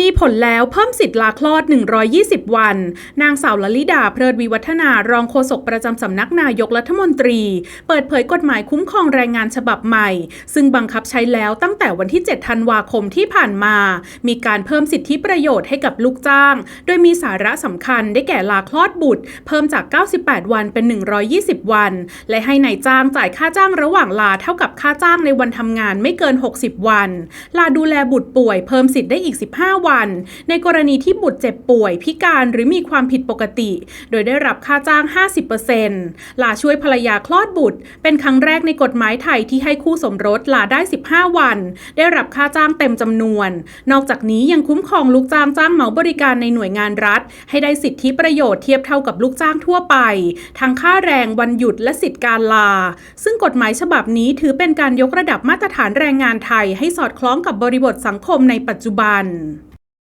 มีผลแล้วเพิ่มสิทธิ์ลาคลอด 120 วัน นางสาวลลิดาเพลิดวิวัฒนารองโฆษกประจำสำนักนายกรัฐมนตรี เปิดเผยกฎหมายคุ้มครองแรงงานฉบับใหม่ ซึ่งบังคับใช้แล้วตั้งแต่วันที่ 7 ธันวาคมที่ผ่านมา มีการเพิ่มสิทธิประโยชน์ให้กับลูกจ้าง โดยมีสาระสำคัญได้แก่ลาคลอดบุตร เพิ่มจาก 98 วันเป็น 120 วัน และให้นายจ้างจ่ายค่าจ้างระหว่างลาเท่ากับค่าจ้างในวันทำงานไม่เกิน 60 วัน ลาดูแลบุตรป่วยเพิ่มสิทธิ์ได้อีก 15 วันวัน ในกรณีที่บุตรเจ็บป่วย พิการหรือมีความผิดปกติ โดยได้รับค่าจ้าง 50%ลาช่วยภรรยาคลอดบุตร เป็นครั้งแรกในกฎหมายไทยที่ให้คู่สมรสลาได้ 15 วัน ได้รับค่าจ้างเต็มจำนวน นอกจากนี้ยังคุ้มครองลูกจ้างจ้างเหมาบริการในหน่วยงานรัฐ ให้ได้สิทธิประโยชน์เทียบเท่ากับลูกจ้างทั่วไป ทั้งค่าแรงวันหยุดและสิทธิการลา ซึ่งกฎหมายฉบับนี้ถือเป็นการยกระดับมาตรฐานแรงงานไทยให้สอดคล้องกับบริบทสังคมในปัจจุบัน